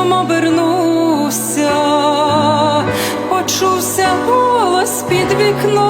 сином обернувся, почувся голос під вікном.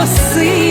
небо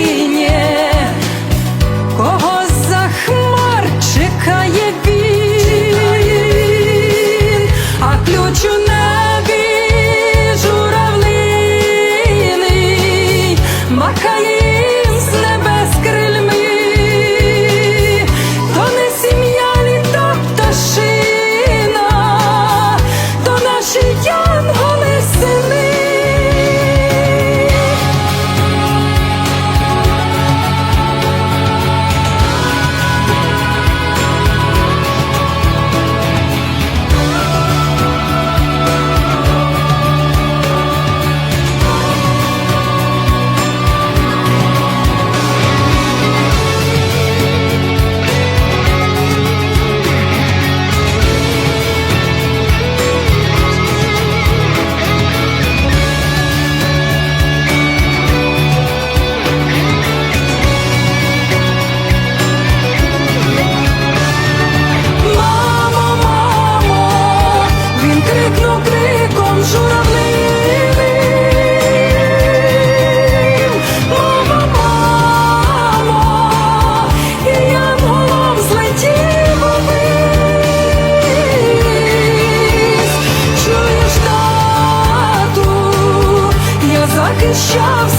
крикнув криком журавлиним. Мамо, мамо. Чуєш, тату, я захищав